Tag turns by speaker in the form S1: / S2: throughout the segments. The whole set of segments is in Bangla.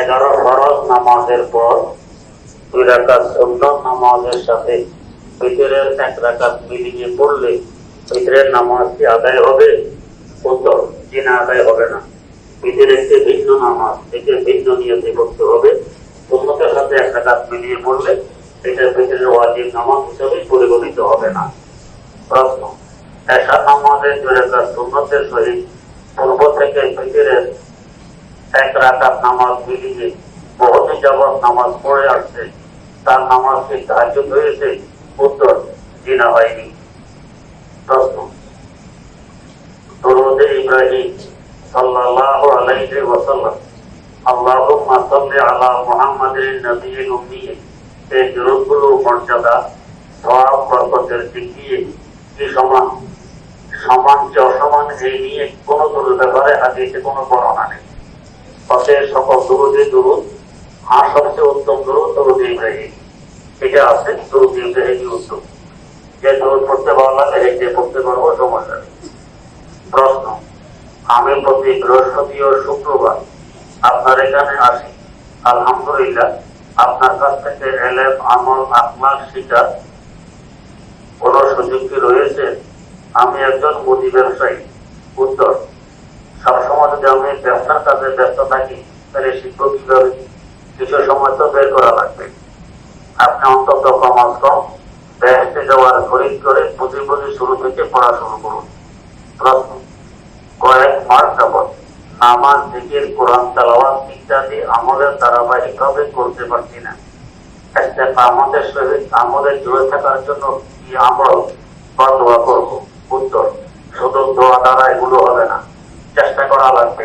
S1: এগারো ফরজ নামাজের পর দুই রাকাত সুন্নত নামাজের সাথে ভিতরের এক রাকাত মিলিয়ে পড়লে ভিতরের নামাজটি আদায় হবে? উত্তর না, আদায় হবে না। ভিতরে একটি ভিন্ন নামাজ থেকে ভিন্ন নিয়তে পড়তে হবে। সুন্নতের সাথে এক রাকাত মিলিয়ে পড়লে এটা ভিতরের ওয়াজিব নামাজ হিসেবে পরিগণিত হবে না। প্রশ্ন, এশার নামাজের দুই রাকাত সুন্নতের সহিত পূর্ব থেকে ভিতরের এক রাকাত নামাজ মিলিয়ে নামাজ পড়ে আসছে। তার নামাজ কি ধার্য হয়েছে উত্তর জিনা হয়নি। মর্যাদা দিক দিয়ে কি সমান? সমান যে অসমান এই নিয়ে কোনো ব্যাপারে হাদিসে কোনো বর্ণনা নেই। অতএব সকল দরুদে দরুদ আর সবচেয়ে উত্তম দরুদ দরুদ ইব্রাহিম। এটা আছে দরুদ ইব্রাহিমই উত্তম যে দরুদ পড়তে লাগে এই যে পড়তে পারব সমস্যা প্রশ্ন আমি প্রতি বৃহস্পতি ও শুক্রবার আপনার এখানে আসি? আলহামদুলিল্লাহ, আপনার কাছ থেকে এলেম, আমল আকমাল শিকার কোন সুযোগ রয়েছে? আমি একজন মুদি ব্যবসায়ী উত্তর সবসময় যদি আমি ব্যবসার কাজে ব্যস্ত থাকি, তাহলে শিখব কীভাবে কিছু সময় তো বের করা লাগবে। আপনি অন্তত কমাস কম ব্যস্তে যাওয়ার খরিদ করে বুঝে বুঝে শুরু থেকে পড়া শুরু করুন। প্রশ্ন, কয়েক মাস যাবৎ নামাজ দিকের কোরআন, তালাওয়াত ইত্যাদি আমলের ধারাবাহিকভাবে করতে পারছি না। একটা আমাদের সহিত আমলের জুড়ে থাকার জন্য কি আমল বা দোয়া করব? উত্তর, শুধু দোয়া দ্বারা এগুলো হবে না। চেষ্টা করা লাগবে।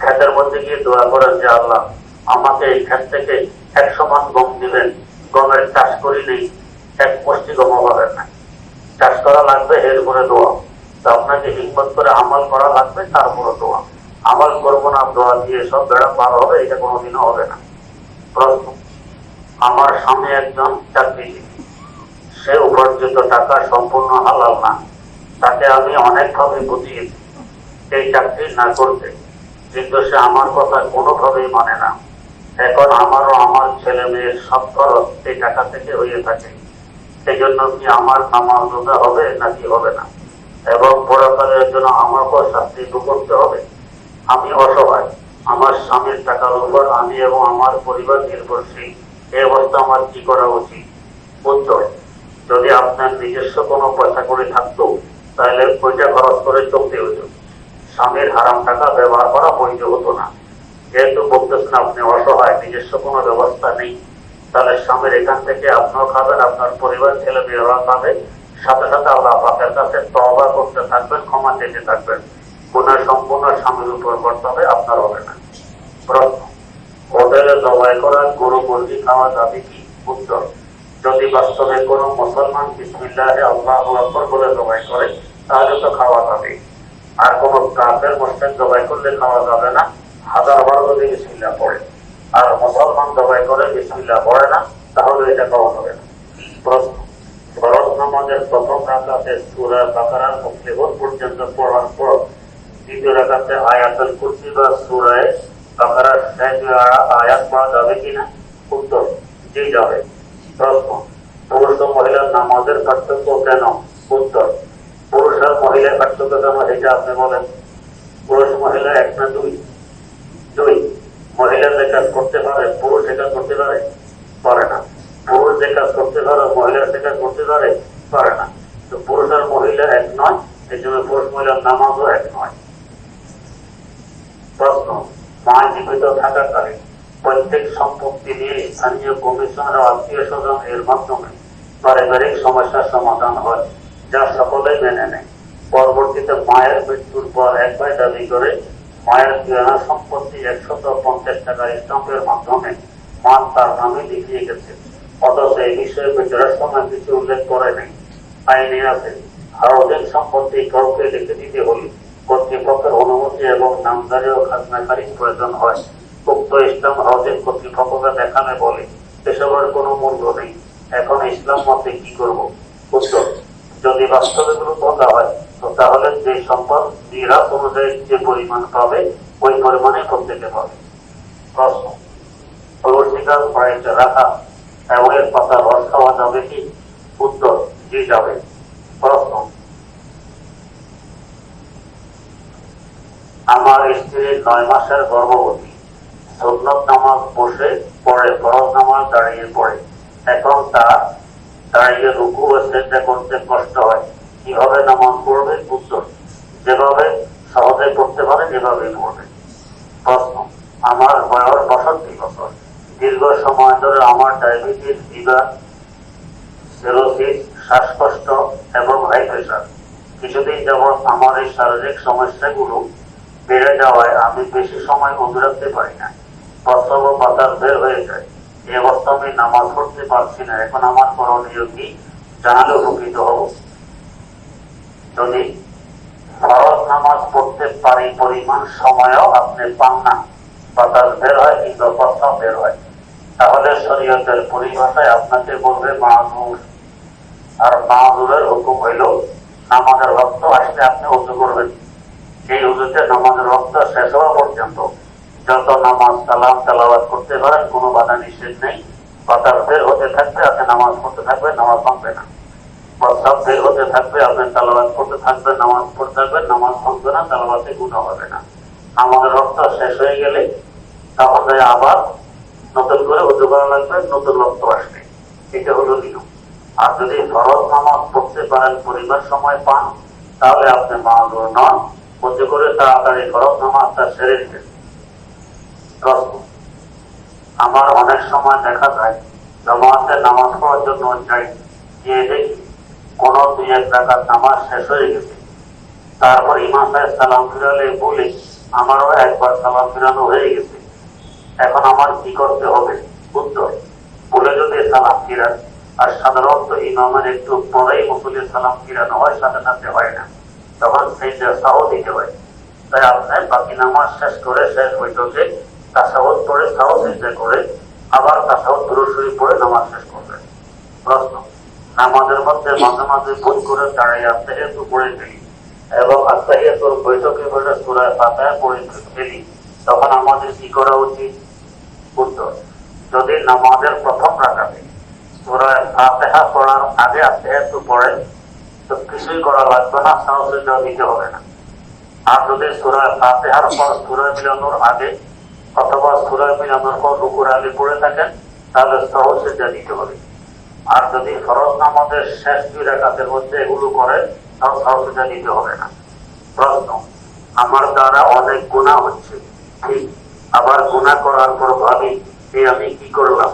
S1: ক্ষেতের মধ্যে গিয়ে দোয়া করেন যে আল্লাহ, আমাকে এই ক্ষেত থেকে এক সমান গম দিবেন। গমের চাষ করি নেই, এক পুষ্টি গম পাবেন না। চাষ করা লাগবে এরপরে দোয়া। তো আপনাকে হিম্মত করে আমল করা লাগবে তারপরে দোয়া। আমল করব না, দোয়া দিয়ে সব বেড়া পার হবে, এটা কোনোদিনও হবে না। প্রশ্ন, আমার স্বামী একজন চাকরিজীবী। সে উপার্জিত টাকা সম্পূর্ণ হালাল না। তাকে আমি অনেকভাবে বুঝিয়েছি। এই চাকরি না করতে। কিন্তু সে আমার কথা কোনোভাবেই মানে না। এখন আমারও আমার ছেলে মেয়ের সব খরচ এই টাকা থেকে হয়ে থাকে। সেই জন্য কি আমার নামাজ রোজা হবে নাকি হবে না? এবং পড়াকালের জন্য আমাকেও শাস্তি করতে হবে। আমি অসহায়। আমার স্বামীর টাকার উপর আমি এবং আমার পরিবার নির্ভরশীল। এই অবস্থা আমার কি করা উচিত? উত্তর, যদি আপনার নিজস্ব কোনো পয়সা করে থাকতো, তাহলে ওইটা খরচ করে চলতে হতো। স্বামীর হারাম টাকা ব্যবহার করা বৈধ হতো না। যেহেতু বলতেছেন আপনি অসহায়, নিজস্ব কোনো ব্যবস্থা নেই। তাহলে স্বামীর এখান থেকে আপনিও খাবেন, আপনার পরিবার ছেলে মেয়েরা খাবে। সাথে সাথে আল্লাহ পাকের কাছে তবা করতে থাকবেন, ক্ষমা চেতে থাকবেন। গুণের সম্পূর্ণ স্বামীর উপর করতে হবে, আপনার হবে না। প্রশ্ন, হোটেলে জবাই করা গরু, মুরগি খাওয়া যাবে কি? উত্তর, যদি বাস্তবে কোনো মুসলমান বিসমিল্লাহ আল্লাহ আকবর বলে জবাই করে, তাহলে তো খাওয়া যাবে আর কোনো কাফের মুসলিম জবাই করলে খাওয়া যাবে না। হাজার বার যদি বিসমিল্লা পড়ে। আর মুসলমান জবাই করে বিসমিল্লা পড়ে না, তাহলে এটা খাওয়া যাবে না। প্রশ্ন। ফরজ নামাজের প্রথম রাকাতে সূরা বাকারার পর্যন্ত পড়ার পর দ্বিতীয় রাকাতে আয়াতুল কুরসি বা সূরায়ে বাকারার শেষ আয়াত পড়া যাবে কিনা? উত্তর জি যাবে। প্রশ্ন পুরুষ মহিলার নামাজের পার্থক্য কেন? উত্তর পুরুষ আর মহিলার পার্থক্য কেন এটা আপনি বলেন, পুরুষ মহিলা এক না দুই? দুই। মহিলা যে কাজ করতে পারে, পুরুষ কাজ করতে পারে পারে না। পুরুষ যে কাজ করতে পারে, মহিলা সে কাজ করতে পারে পারে না। তো পুরুষ আর মহিলা এক নয়, এই জন্য পুরুষ মহিলার নামাজও এক নয়। প্রশ্ন মা জীবিত থাকাকালে প্রত্যেক সম্পত্তি নিয়ে স্থানীয় কমিশন আত্মীয় স্বজন এর মাধ্যমে পারিবারিক সমস্যার সমাধান হয়। যা সকলে মেনে নেয়। পরবর্তীতে মায়ের মৃত্যুর পর একবার দাবি করে মায়ের গৃহণা সম্পত্তি একশত পঞ্চাশ টাকার স্টাম্পের মাধ্যমে মা তার নামে লিখিয়ে গেছে। অথচ এই বিষয়ে বিচারের সময় কিছু উল্লেখ করে নেই। আইনে আছে হাউজিং সম্পত্তি কাউকে লিখে দিতে হলে কর্তৃপক্ষের অনুমতি এবং নামদারি ও খাজনাকারী প্রয়োজন হয়। উক্ত ইসলাম হাউজিং কর্তৃপক্ষকে দেখানে বলে এসবের কোনো মূল্য নেই। এখন ইসলাম মতে কি করব? উত্তর যদি বাস্তবে কোনো কথা হয়, তো তাহলে যে সম্পদ মিরাজ অনুযায়ী যে পরিমাণ পাবে, ওই পরিমাণে প্রত্যেকে পাবে। প্রশ্ন। বাড়িতে রাখা পাতা রস খাওয়া যাবে কি? উত্তর, জি যাবে। প্রশ্ন। আমার স্ত্রী নয় মাসের গর্ভবতী। নামাজ বসে পড়ে ফরজ নামাজ দাঁড়িয়ে পড়ে। এখন তার দাঁড়িয়ে রুকু করতে কষ্ট হয়। কীভাবে উত্তর। যেভাবে সহজে পড়তে পারে যেভাবে পড়বে প্রশ্ন, আমার বয়স পঁয়ষট্টি বছর দীর্ঘ সময় ধরে আমার ডায়াবেটিস সেরোসিস, শ্বাসকষ্ট এবং হাই প্রেশার। কিছুদিন যাবৎ আমার এই শারীরিক সমস্যাগুলো বেড়ে যাওয়ায় আমি বেশি সময় বন্ধু রাখতে পারি না। প্রস্রাব ও বাতাস বের হয়ে যায়। এই অবস্থা আমি নামাজ পড়তে পারছি না, এখন আমার করণীয় কি? জানালে উপকৃত হব। যদি ফরজ নামাজ পড়তে পারি, পরিমাণ সময়ও আপনি পান না বাতাস বের হয় কিংবা প্রস্তাব বের হয়, তাহলে শরীয়তের পরিভাষায় আপনাকে বলবে মাহুর আর মাহুরের হুকুম হইল, নামাজের রক্ত আসলে আপনি উজু করবেন। এই উজুতে নামাজের রক্ত শেষ হওয়া পর্যন্ত যত নামাজ, সালাম তালাবাদ করতে পারেন, কোনো বাধা নিষেধ নেই। বাতাস বের হতে থাকবে, আপনি নামাজ পড়তে থাকবেন, নামাজ ভাঙবে না। বের হতে থাকবে, আপনি তালাবাদ করতে নামাজ পড়তে নামাজ ভাঙবে না তালাবাদে গুণা হবে না। আমাদের রক্ত শেষ হয়ে গেলে তখন আবার নতুন করে উজু করা লাগবে, নতুন রক্ত আসবে। এটা হলো নিয়ম। আর যদি ফরজ নামাজ পড়তে পারেন, পরিবার সময় পান, তাহলে আপনি মাহদুর নন। করে তাড়াতাড়ি ফরজ নামাজটা সেরে দিবেন আমার অনেক সময় দেখা যায়, জমাতে নামাজ পড়ার জন্য যাই গিয়ে দেখি কোন দুই এক টাকার নামাজ শেষ হয়ে গেছে। তারপর ইমাম সাহেব সালাম ফিরালে বলে, আমারও একবার সালাম ফিরানো হয়ে গেছে। এখন আমার কি করতে হবে উত্তর বলে যদি সালাম ফিরান, আর সাধারণত ইমামের একটু পরেই মুসলিম সালাম ফিরানো হয়, সাথে সাথে হয় না। তখন সেই সাহ দিতে হয়। তাই আপনি বাকি নামাজ শেষ করে শেষ বৈঠকে তাসাহত পড়ে সাহ চিন্তা করে আবার তাসাহত দুরুসুরি পড়ে নামাজ শেষ করবেন প্রশ্ন, নামাজের মধ্যে মাঝে মাঝে ভুল করে দাঁড়িয়ে আসতে হেতু পড়ে ফেলি এবং আত্মাহিয়াতুর বৈঠকে বসে সুরায় পাতায় পড়ে ফেলি, তখন আমাদের কি করা উচিত? উত্তর, যদি নামাজের প্রথম রাখাতে সুরায় ফাতেহা পড়ার আগে আত্মাহিয়াতু পড়ে, তো কিছুই করা লাগবে না সাহসিকতা দিতে হবে না। আর যদি সুরায় ফাতেহার পর সুরায় মিলানোর আগে অথবা সুরায় মিলানোর পর রুকুর আগে পড়ে থাকেন, তাহলে সহজে দিতে হবে। আর যদি ফরজ নামাজের শেষ দুই রেখাতের মধ্যে এগুলো করে তাও সহযোগিতা দিতে হবে না। প্রশ্ন, আমার দ্বারা অনেক গুণা হচ্ছে ঠিক আবার গুণা করার পর ভাবি যে আমি কি করলাম?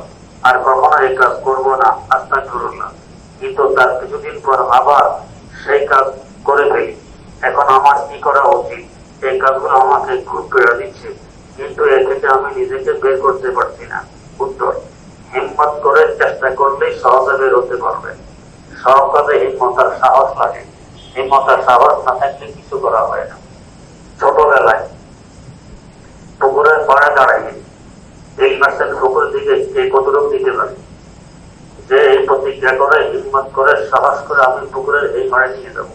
S1: আর কখনো এই কাজ করব না আস্তা করলাম কিন্তু তার কিছুদিন পর আবার সেই কাজ করে ফেলি। এখন আমার কি করা উচিত? এই কাজগুলো আমাকে খুব পেড়া দিচ্ছে। কিন্তু থেকে আমি নিজেকে বের করতে পারছি না। উত্তর, হিম্মত করে চেষ্টা করলেই সহজে বের হতে পারবে। সব হিম্মত আর সাহস লাগে হিম্মত আর সাহস না থাকলে কিছু করা হয় না। ছোটবেলায় পুকুরের পাড়ে দাঁড়াইয়ে এই মাসের পুকুর দিকে এই কতটুকু দিতে পারে? যে এই প্রতিজ্ঞা করে, হিম্মত করে, সাহস করে আমি পুকুরের এই পাড়ে নিয়ে যাব।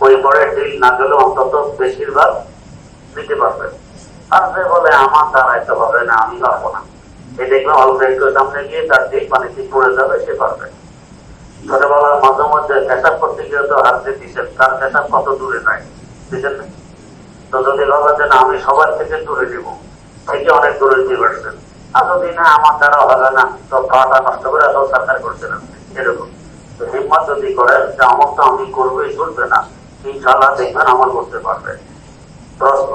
S1: ওই পাড়ে ডিল না গেলে অন্তত বেশিরভাগ নিতে পারবে। যে বলে আমার দাঁড়াইতে হবে না, আমি পারব না। এই দেখলাম অল্প একটু সামনে গিয়ে তার মানে কি পড়ে যাবে, সে পারবে। ছোটবেলার মাঝে মধ্যে পেশাব করতে গিয়ে তো হারতে দিচ্ছেন তার পেশাব কত দূরে যায় বুঝলেন তো যদি ভাবেন যে না, আমি সবার থেকে দূরে দিব থেকে অনেক দূরে দিয়ে পারছেন আর যদি না, আমার দ্বারা হবে না, তো পাটা নষ্ট করে এত সরকার করছেন এরকম। তো হিম্মত যদি করেন যে আমার তো আমি করবোই চলবে না ইনশাল্লাহ দেখবেন আমার করতে পারবে। প্রশ্ন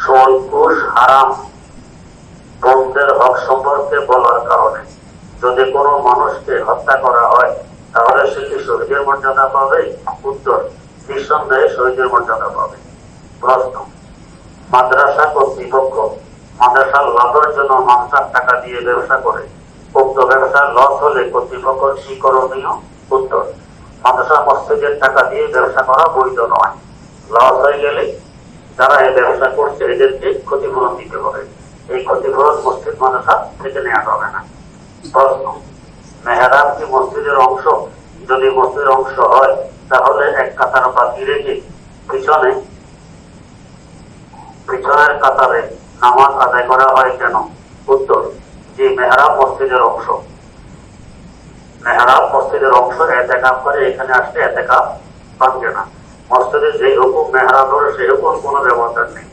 S1: সুদ, ঘুষ, হারাম বন্ধের হক সম্পর্কে বলার কারণে। যদি কোনো মানুষকে হত্যা করা হয় তাহলে সে কি শহীদের মর্যাদা পাবে? উত্তর নিঃসন্দেহে শহীদের মর্যাদা পাবে। প্রশ্ন মাদ্রাসা কর্তৃপক্ষ মাদ্রাসার লাভের জন্য মানুষের টাকা দিয়ে ব্যবসা করে। উক্ত ব্যবসা লস হলে কর্তৃপক্ষ কি করণীয়? উত্তর মাদ্রাসা মসজিদের টাকা দিয়ে ব্যবসা করা বৈধ নয়। লস হয়ে গেলে যারা এই ব্যবসা করছে, এদেরকে ক্ষতিপূরণ দিতে হবে। এই ক্ষতিপূরণ মসজিদ মাদ্রাসা থেকে নেওয়া যাবে না। প্রশ্ন মেহরাব কি মসজিদের অংশ, যদি মসজিদের অংশ হয়, তাহলে এক কাতার বাকি রেখে পিছনে, পিছনের কাতারে নামাজ আদায় করা হয় কেন? উত্তর, যে মেহরাব মসজিদের অংশ। মেহরাব মসজিদের অংশ এতে কাপ করে এখানে আসলে এতে কাপ ভাঙবে না। মসজিদের যে হুকুম মেহরাব ধরে সেই হুকুম কোনো ব্যবহার নেই।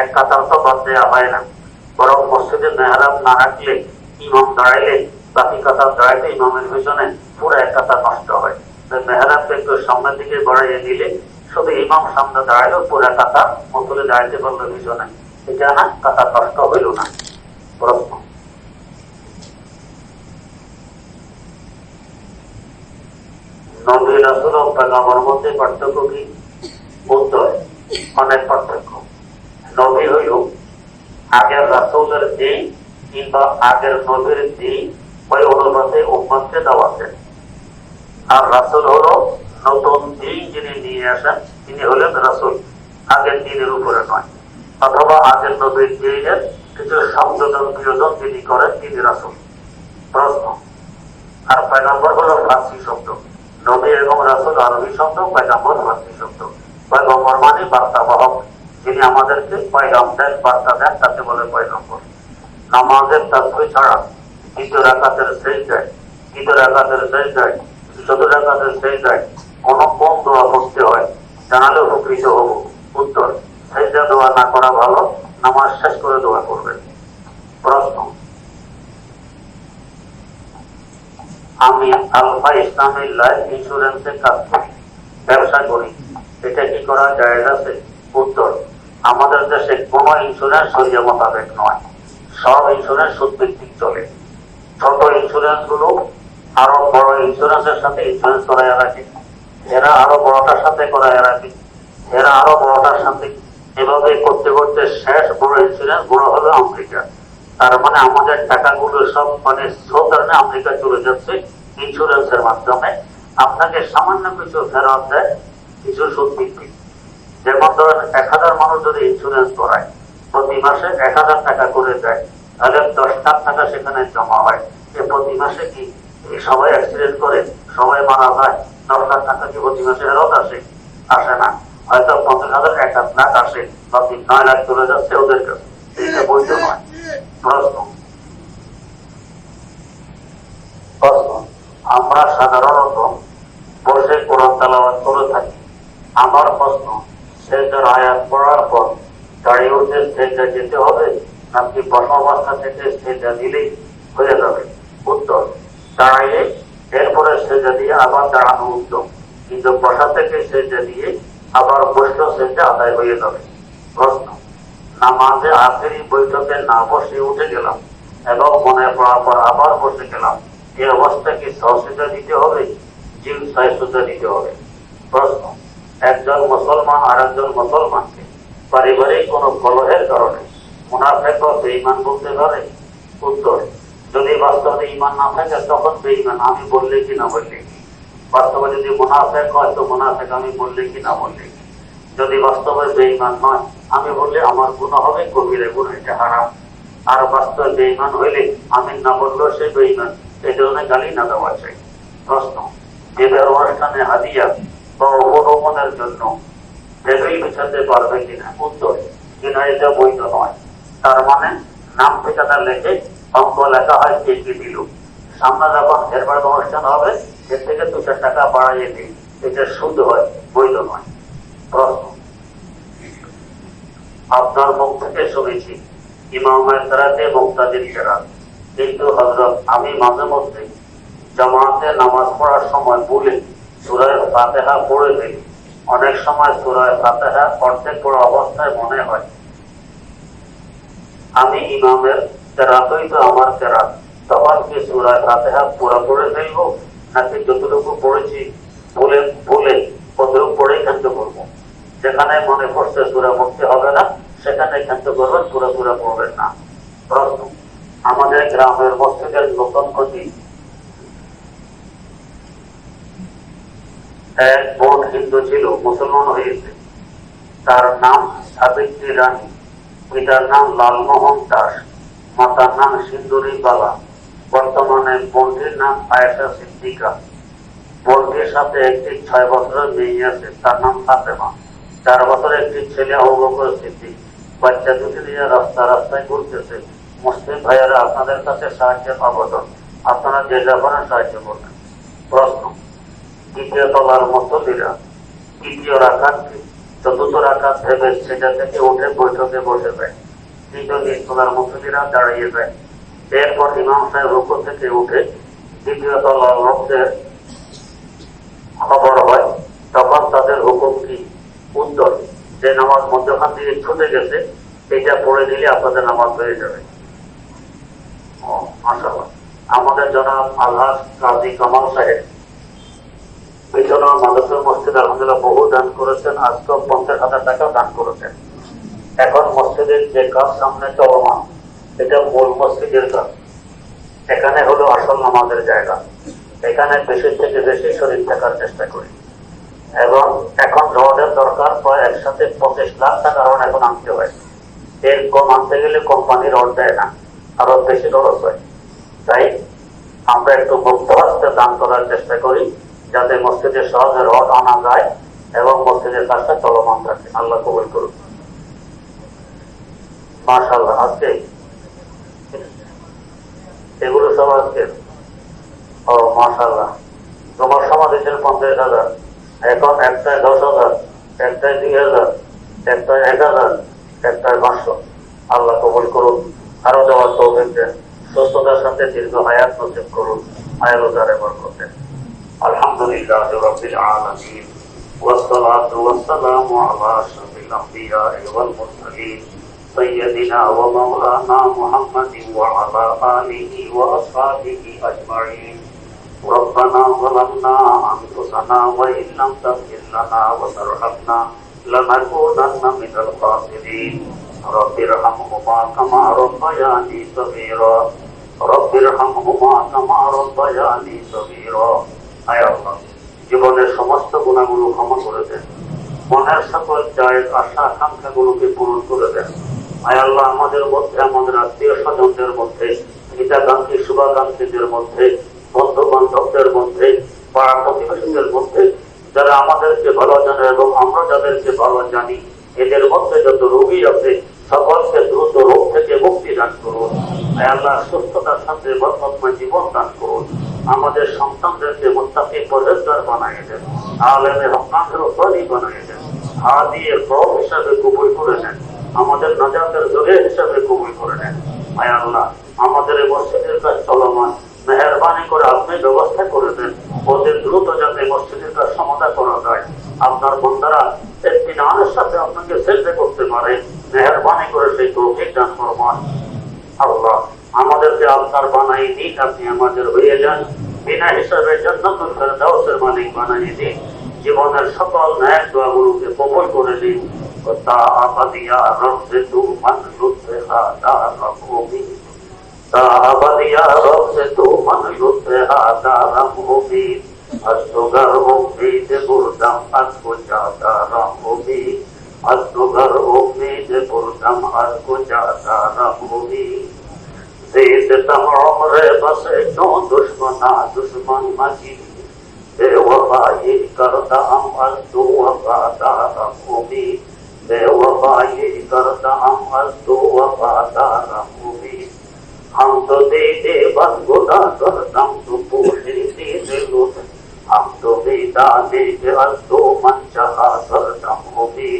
S1: এক কাতার তো বাদ দেওয়া হয় না। বরং মসজিদে মেহরাব না রাখলে, ইমাম দাঁড়াইলে, বাকি কাতার দাঁড়াইলে ইমামের পিছনে পুরো এক কাতার নষ্ট হয়। তাই মেহরাবকে একটু সামনের দিকে বাড়াইয়ে নিলে শুধু ইমাম সামনে দাঁড়াইলেও পুরো কাতার মসজিদে দাঁড়াইতে পারল পিছনে। এটা না কাতার নষ্ট হইল না প্রশ্ন নবী পেগামর মধ্যে পার্থক্য কি? অনেক পার্থক্য। নবী হইল আগের রাসুলের দিন কিংবা আগের নবীর দিন ওই অনুপাতে উম্মতকে দেওয়া আর রাসুল হলো নতুন দিন যিনি নিয়ে আসেন, তিনি হলেন রাসুল। আগের দিনের উপরে নয়। অথবা আগের নবীর দিনের কিছু সংযোজন বিয়োজন যিনি করেন, তিনি রাসুল। প্রশ্ন। আর পয়গম্বর হলো ফার্সি শব্দ। নবী এবং রাসুল আরবি শব্দ, পয়গম্বর ফার্সি শব্দ। পয়গম্বর মানে বার্তা বাহক যিনি আমাদেরকে পয়গাম দেন, বার্তা দেন, তাকে বলে পয়গম্বর। নামাজের তাৎপর্য ছাড়া দ্বিতীয় রাকাতের শেষ যায়, তৃতীয় রাকাতের শেষ যায়, চতুর্থ রাকাতের শেষ যায়, কোন কোন দোয়া করতে হয় জানালে উপকৃত হব। উত্তর সেজদা দোয়া না করা ভালো, নামাজ শেষ করে দোয়া করবেন। প্রশ্ন আমি আলফা ইসলামের লাইফ ইন্স্যুরেন্সের কাজ ব্যবসা করি। এটা কি করা যায় আছে উত্তর, আমাদের দেশে কোন ইন্স্যুরেন্স শরীর মোতাবেক নয়। সব ইন্স্যুরেন্স সুদভিত্তিক চলে। ছোট ইন্স্যুরেন্সগুলো আরও বড় ইন্স্যুরেন্সের সাথে ইন্স্যুরেন্স করায় রাখে। এরা আরও বড়টার সাথে করায় রাখে। এরা আরও বড়টার সাথে। এভাবে করতে করতে শেষ বড় ইন্স্যুরেন্স বড় হলো আমেরিকা। তার মানে আমাদের টাকাগুলো সব মানে সৌদারণে আমেরিকা চলে যাচ্ছে ইন্স্যুরেন্সের মাধ্যমে। আপনাকে সামান্য কিছু ফেরত দেয়, কিছু সুদ ভিত্তিক যেমন ধরেন এক হাজার মানুষ যদি ইন্স্যুরেন্স করায়, প্রতি মাসে এক হাজার টাকা করে দেয়, তাহলে দশ লাখ টাকা সেখানে জমা হয়। যে প্রতি মাসে কি সবাই অ্যাক্সিডেন্ট করে? সবাই মারা যায়। দশ লাখ টাকা কি প্রতি মাসে ফেরত আসে? আসে না। হয়তো পঞ্চাশ হাজার, এক লাখ আসে। বাকি নয় লাখ চলে যাচ্ছে ওদের কাছে। এটা বৈধ নয়। প্রশ্ন। আমরা সাধারণত বসে কোরআন তালাবাদ করে থাকি। আমার প্রশ্ন আয়াত পড়ার পর দাঁড়িয়ে উঠে যেতে হবে নাকি বসা অবস্থা থেকে দিলেই হয়ে যাবে? উত্তর, দাঁড়াইয়ে এরপরে সেজা দিয়ে আবার দাঁড়ানো উত্তম। কিন্তু বসা থেকে সেজা দিয়ে আবার বসল সেজা আদায় হয়ে যাবে। প্রশ্ন নামাজে আখেরি বৈঠকে না বসে উঠে গেলাম এবং মনে পড়ার পর আবার বসে গেলাম। এই অবস্থা কি সহসিদ্ধা দিতে হবে? জিম সহিষ্ণুতা দিতে হবে। প্রশ্ন, একজন মুসলমান আর একজন মুসলমানকে পারিবারিক কোন কলহের কারণে মুনাফেক ও বেইমান বলতে পারে? উত্তর, যদি বাস্তবে ইমান না থাকে, তখন বেইমান আমি বললে কি না বললে কি? বাস্তবে যদি মুনাফেক হয়, তো মুনাফেক আমি বললে কি না বললে কি? যদি বাস্তবে বেইমান নয় আমি বললে, আমার গুণ হবে কবিরে গুণ এটা হারাম। আর বাস্তবে বেইমান হইলে আমি না বললেও সে বেইমান এই জন্য গালি না দেওয়া চাই। প্রশ্ন বিবাহ অনুষ্ঠানে হাদিয়া বা অবলম্বনের জন্য টেবিল বিছাতে পারবে কিনা? উত্তর কিনা এটা বৈধ নয়। তার মানে নাম ঠিকানা লেখে অঙ্ক লেখা হয় কে কি দিল সামনে যখন হেরবার অনুষ্ঠান হবে, এর থেকে দু চার টাকা বাড়াইয়ে দিই এটা সুদ হয়, বৈধ নয়। প্রশ্ন আপনার মুখ থেকে শুনেছি। ইমামের দ্বারাতে মুক্তাদির কেরাত কিন্তু হজরত আমি মাঝে মধ্যে জামাতে নামাজ পড়ার সময় ভুলে সুরায় ফাতেহা পড়ে ফেলি। অনেক সময় সুরায় ফাতেহা অর্ধেক পড়া অবস্থায় মনে হয়। আমি ইমামের কেরাতই তো আমার কেরাত তখন কি সুরায় ফাতেহা পুরো পড়ে ফেলব? নাকি যতটুকু পড়েছি ভুলে ভুলে কতটুকু পড়েই খাদ্য করব যেখানে মনে করছে সুরা পড়তে হবে না, সেখানে কিন্তু করবেন পুরো পুরো পড়বেন না। প্রশ্ন, আমাদের গ্রামের মসজিদের নতুন ক্ষতি এক বোন হিন্দু ছিল, মুসলমান হয়েছে। তার নাম সাবিত্রী রানী, পিতার নাম লালমোহন দাস, মাতার নাম সিন্দুরি বালা। বর্তমানে বোনটির নাম আয়েশা সিদ্দিকা। বোনটির সাথে একটি ছয় বছরের মেয়ে আছে, তার নাম ফাতেমা। চার বছর একটি ছেলে অবকর স্থিতি বাচ্চা দুটি নিয়ে রাস্তা রাস্তায় ঘুরতেছে। মুসলিম ভাইয়ারা আপনাদের কাছে সাহায্যের আবেদন আপনারা যে ব্যাপারে সাহায্য করবেন। প্রশ্ন, দ্বিতীয় তলার মধ্যলীরা তৃতীয় রাখাতকে চতুর্থ রাখাত ভেবে সেটা থেকে উঠে বৈঠকে বসে যায়। তৃতীয় তিন তলার মধ্যলীরা দাঁড়িয়ে যায়। এরপর ইমাম সাহেব থেকে উঠে দ্বিতীয় তলার লোকদের খবর হয়, তখন তাদের হুকুম কি? উত্তর যে নামাজ মধ্যখান থেকে ছুটে গেছে, এটা পড়ে দিলে আপনাদের নামাজ হয়ে যাবে। আমাদের জনাব আল্লাহ কাজী কামাল সাহেব। বহু দান করেছেন হাজার টাকা দান করেছেন। এখন মসজিদের যে কাজ, সামনে মূল মসজিদের কাজ। এখানে হলো আসল নামাজের জায়গা। এখানে বেশি থেকে বেশি শরীর থাকার চেষ্টা করি। এবং এখন রডের দরকার প্রায় একসাথে পঁচিশ লাখ টাকা রড এখন আনতে হয়। এর কম আনতে গেলে কোম্পানি রড দেয় না, আরও বেশি খরচ হয়। তাই আমরা একটু মুক্ত দান করার চেষ্টা করি, যাতে মসজিদের সহজে রড আনা যায় এবং মসজিদের কাজটা চলমান থাকে। আল্লাহ কবুল করুন মাশাল্লাহ আজকে এগুলো সব আজকে? ও মাশাল্লাহ তোমার সমাধি ছিল পঞ্চাশ হাজার। এখন একটায় দশ হাজার একটায় দুই হাজার একটায় এক হাজার একটায় পাঁচশো আল্লাহ কবুল করুন আরো দেওয়ার তৌফিক দেন সুস্থতার সাথে দীর্ঘ হায়াত নসিব করুন আয়াল উদারে বরকতে আলহামদুলিল্লাহ রবিল আলামিন والصلاة والسلام على أشرف الأنبياء والمرسلين سيدنا ومولانا محمد وعلى آله وأصحابه أجمعين ربنا ظلمنا أنفسنا وإن لم تغفر لنا وترحمنا لنكونن من الخاسرين رب ارحمهما كما ربياني صغيرا رب ارحمهما كما ربياني صغيرا আয় আল্লাহ জীবনের সমস্ত গুণাগুলো ক্ষমা করে দেন মনের সকল চায় আশা আকাঙ্ক্ষা গুলোকে পূরণ করে দেন আয় আল্লাহ আমাদের মধ্যে আমাদের আত্মীয় স্বজনদের মধ্যে হিতাকাঙ্ক্ষী শুভাকাঙ্ক্ষীদের মধ্যে বন্ধু বান্ধবদের মধ্যে পাড়া প্রতিবেশীদের মধ্যে যারা আমাদেরকে ভালো জানে এবং আমরা যাদেরকে ভালো জানি, এদের মধ্যে যত রোগী আছে, সকলকে দ্রুত রোগ থেকে মুক্তি দান করুন। আল্লাহ সুস্থতার সাথে বর্তমান জীবন দান করুন। আমাদের সন্তানদেরকে মোত্তাকি পরেজগার বানিয়ে দেন, আলেমে হকানের উপরই বানিয়ে দেন হা দিয়ে সব হিসাবে কবুল করে নেন, আমাদের নাজাতের জোরে হিসাবে কবুল করে নেন। আয় আল্লাহ, আমাদের মসজিদের কাজ চলমান। মেহরবানি করে আপনি ব্যবস্থা করে দেন। ওদের দ্রুত যাতে মসজিদের কাজ সমাধা করা যায়। আপনার বন্ধারা একটি নামের সাথে আপনাকে সেজে করতে পারে। মেহরবানি করে সেই তৌফিক দান ফরমান আল্লাহ, আমাদেরকে আপনার বানাই দিন আপনি আমাদের হয়ে যান। বিনা হিসাবে জন্নতুল ফেরদাউসের মালিক বানাই দিন জীবনের সকল ন্যায় দোয়াগুলোকে কবল করে দিন তাআবাদিয়া রব্বে তু মান ثابريارهم ستوما يطرها دارم أبي أستغر أمي بردم أسكجا دارم أبي أستغر أمي بردم أسكجا دارم أبي زید تم عمر بس چون دشمنا دشمن مکی بے وفائی کرتا ہم از تو وفا دارم أبي بے وفائی کرتا ہم تو وفا तो दे दे गुदा करदम तू पूछे हम तो बेटा ने जल तो मन चाहा करदम हो भी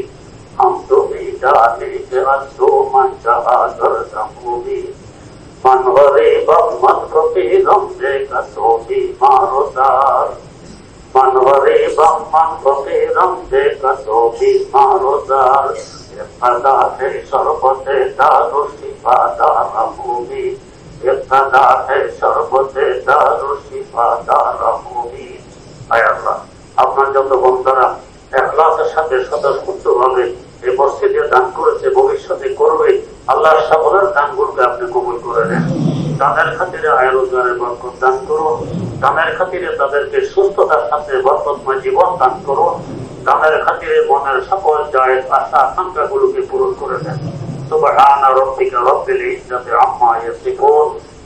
S1: हम तो बेटा ने जल तो मन चाहा करदम हो भी मन वरे बम मत पे रम जे कसो भी मारो सार मन वरे बम मन को रम जे कसो भी मारो सार पदा से सर्व से दारुषि पादा भूमि আপনার যত বন্ধুরা এখলাসের সাথে স্বতঃস্ফূর্তভাবে এই মসজিদে দান করেছে, ভবিষ্যতে করবে আল্লাহ সকলের দানগুলোকে আপনি কবুল করে নেন। তাদের খাতিরে আয় বরকত দান করো দানের খাতিরে তাদেরকে সুস্থতার সাথে বরকতময় জীবন দান করো দানের খাতিরে মনের সকল জয়ের আশা আকাঙ্ক্ষাগুলোকে পূরণ করে দেন সুবহান রব্বিকা রব্বিল ইজ্জাতি আম্মা ইয়াসিফুন।